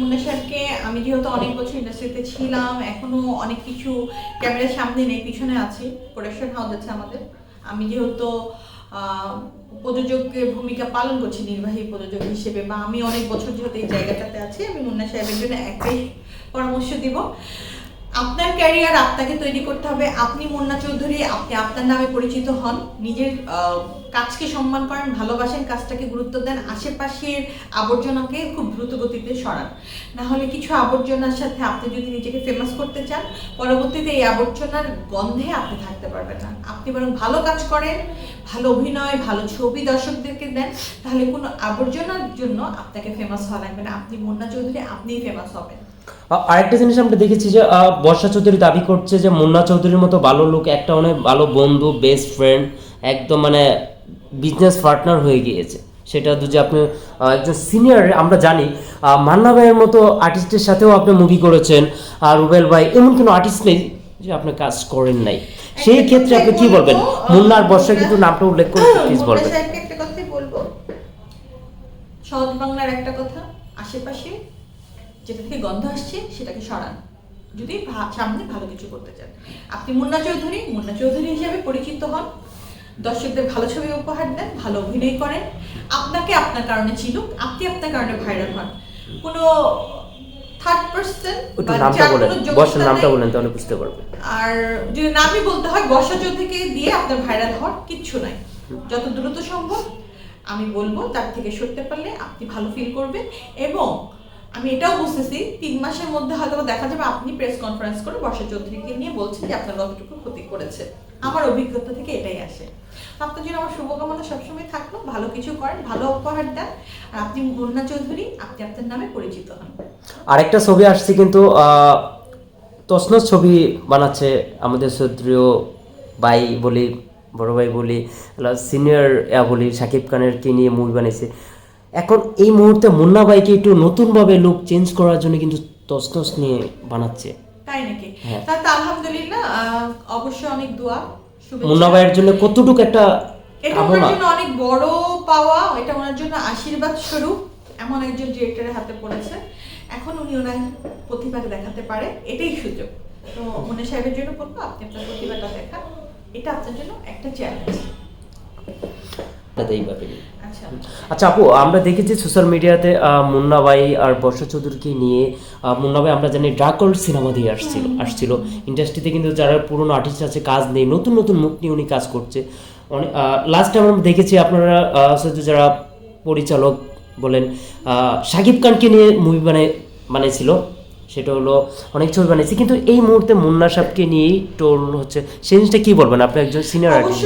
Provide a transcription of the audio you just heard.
মুন্না সাহেবকে আমি যেহেতু অনেক বছর ইন্ডাস্ট্রিতে ছিলাম, এখনও অনেক কিছু ক্যামেরার সামনে নেই, পিছনে আছি প্রোডাকশন হাউস আছে আমাদের। আমি যেহেতু প্রযোজকের ভূমিকা পালন করছি, নির্বাহী প্রযোজক হিসেবে, বা আমি অনেক বছর যেহেতু এই জায়গাটাতে আছি, আমি মুন্না সাহেবের জন্য একটাই পরামর্শ দিব। আপনার ক্যারিয়ার আপনাকে তৈরি করতে হবে। আপনি মুন্না চৌধুরী, আপনি আপনার নামে পরিচিত হন। নিজের কাজকে সম্মান করেন, ভালোবাসেন, কাজটাকে গুরুত্ব দেন, আশেপাশের আবর্জনাকে খুব দ্রুত গতিতে সরান। না হলে কিছু আবর্জনার সাথে আপনি যদি নিজেকে ফেমাস করতে চান, পরবর্তীতে এই আবর্জনার গন্ধে আপনি থাকতে পারবেন না। আপনি বরং ভালো কাজ করেন, ভালো অভিনয়, ভালো ছবি দর্শকদেরকে দেন, তাহলে কোনো আবর্জনার জন্য আপনাকে ফেমাস হওয়া লাগবে না। আপনি মুন্না চৌধুরী, আপনিই ফেমাস হবেন। আরেকটা জিনিস আমরা দেখেছি যে বর্ষা চৌধুরী দাবি করছে যে মুন্না চৌধুরীর মতো ভালো লোক একটা অনেক ভালো বন্ধু বেস্ট ফ্রেন্ড একদম মানে বিজনেস পার্টনার হয়ে গিয়েছে। সেটা তো যে আপনি একজন সিনিয়র আমরা জানি মান্না ভাইয়ের মতো আর্টিস্টের সাথেও আপনি মুভি করেছেন আর রুবেল ভাই এমন কোনো আর্টিস্ট নেই যে আপনি কাজ করেন নাই। সেই ক্ষেত্রে আপনি কি বলবেন? মুন্না আর বর্ষা কিন্তু নামটা উল্লেখ করে প্লিজ বলবেন। একটা কথাই বলব। সহজ বাংলার একটা কথা আশেপাশে যেটা থেকে গন্ধ আসছে সেটাকে সরান। যদি সামনে ভালো কিছু করতে চান। আপনি মুন্না চৌধুরী মুন্না চৌধুরী হিসেবে পরিচিত হন। দর্শকদের ভালো ছবি উপহার দেন ভালো অভিনয় করেন। আপনাকে আপনার কারণে চিনুক আপনি আপনার কারণে ভাইরাল হন। কোনো থার্ড পার্সন বলেন নামটা বলেন তাহলে বুঝতে পারবেন। আর যদি নামই বলতে হয় বর্ষা চৌধুরীকে দিয়ে আপনার ভাইরাল হওয়ার কিচ্ছু নাই। যত দ্রুত সম্ভব আমি বলব তার থেকে সরতে পারলে আপনি ভালো ফিল করবেন এবং আমি এটাও বুঝতেছি, তিন মাসের মধ্যে হয়তো দেখা যাবে আপনি প্রেস কনফারেন্স করে বর্ষা চৌধুরীকে নিয়ে বলছেন যে আপনার কতটুকু ক্ষতি করেছে। আমার অভিজ্ঞতা থেকে এটাই আসে। আপনার জন্য আমার শুভকামনা সবসময় থাকল, ভালো কিছু করেন, ভালো উপহার দেন, আর আপনি মুন্না চৌধুরী, আপনি আপনার নামে পরিচিত হন। আরেকটা ছবি আসছে কিন্তু তসনস ছবি বানাচ্ছে আমাদের সত্রিয় ভাই বলি, বড় ভাই বলি সিনিয়র বলি, সাকিব খানেরকে নিয়ে মুভি বানিয়েছে এখন এই মুহূর্তে মুন্না ভাইকে একটু নতুনভাবে লুক চেঞ্জ করার জন্য কিন্তু তসনস নিয়ে বানাচ্ছে। তাই নাকি? হ্যাঁ। তাতে আলহামদুলিল্লাহ অবশ্যই অনেক দোয়া। মুন্না ভাইয়ের জন্য কতটুকু একটা এটা ওনার জন্য অনেক বড় পাওয়া এটা ওনার জন্য আশীর্বাদ স্বরূপ। এমন একজন ডিরেক্টরের হাতে পড়েছে। এখন উনি ওনার প্রতিভাকে দেখাতে পারে এটাই সুযোগ। তো মনে সাহেবের জন্য বলব আপনি আপনার প্রতিভাটা দেখান। এটা আপনার জন্য একটা চ্যালেঞ্জ আচ্ছা। আচ্ছা আপু আমরা দেখেছি সোশ্যাল মিডিয়াতে মুন্না ভাই আর বর্ষা চৌধুরীকে নিয়ে আহ, মুন্না ভাই আমরা জানি ড্রাকল সিনেমা দিয়ে আসছিল আসছিল। ইন্ডাস্ট্রিতে কিন্তু যারা পুরনো আর্টিস্ট আছে কাজ নেই নতুন নতুন মুখ নিয়ে উনি কাজ করছে। অনেক লাস্ট টাইম আমরা দেখেছি আপনারা যারা পরিচালক বলেন আহ, শাকিব খানকে নিয়ে মুভি বানায় বানিয়েছিল সেটা হলো অনেক ছবি বানিয়েছে। কিন্তু এই মুহূর্তে মুন্না সাহেবকে নিয়েই টোল হচ্ছে। সেই জিনিসটা কি বলবেন? আপনি একজন সিনিয়র আর্টিস্ট